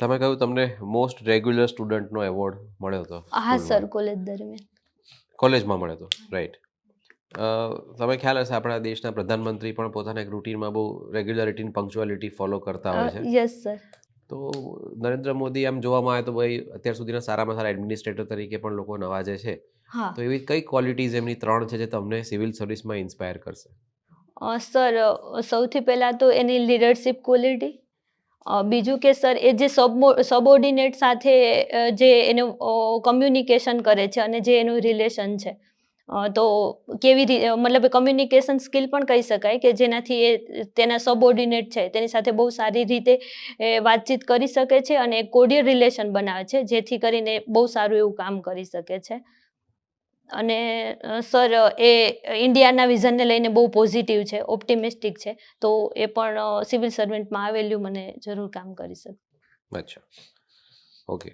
તમે કહ્યું તમને મોસ્ટ રેગ્યુલર સ્ટુડન્ટનો એવોર્ડ મળ્યો હતો હા સર કોલેજ દરમિયાન. કોલેજમાં મળ્યો હતો રાઈટ તમે ખ્યાલ હશે આપણા દેશના પ્રધાનમંત્રી પણ પોતાના એક રૂટીનમાં બહુ રેગ્યુલરિટી પંક્ચ્યુઆલિટી ફોલો કરતા હોય છે. યસ સર તો નરેન્દ્ર મોદી આમ જોવામાં આવે તો ભાઈ અત્યાર સુધીના સારામાં સારા એડમિનિસ્ટ્રેટર તરીકે પણ લોકો નવાજે છે. તો એવી કઈ ક્વોલિટીઝ એમની ત્રણ છે જે તમને સિવિલ સર્વિસમાં ઇન્સ્પાયર કરશે? સર સૌથી પહેલાં તો એની લીડરશિપ ક્વોલિટી બીજું કે સર, એ જે સબો સબઓર્ડિનેટ સાથે જે એનું કમ્યુનિકેશન કરે છે અને જે એનું રિલેશન છે. તો કેવી રીતે મતલબ કમ્યુનિકેશન સ્કિલ પણ કહી શકાય કે જેનાથી એ તેના સબઓર્ડિનેટ છે. તેની સાથે બહુ સારી રીતે વાતચીત કરી શકે છે અને કોડિયર રિલેશન બનાવે છે, જેથી કરીને બહુ સારું એવું કામ કરી શકે છે. અને સર, એ ઇન્ડિયાના વિઝનને લઈને બહુ પોઝિટિવ છે ઓપ્ટિમિસ્ટિક છે, તો એ પણ સિવિલ સર્વન્ટમાં આવેલું, મને જરૂર કામ કરી શકે. અચ્છા. ઓકે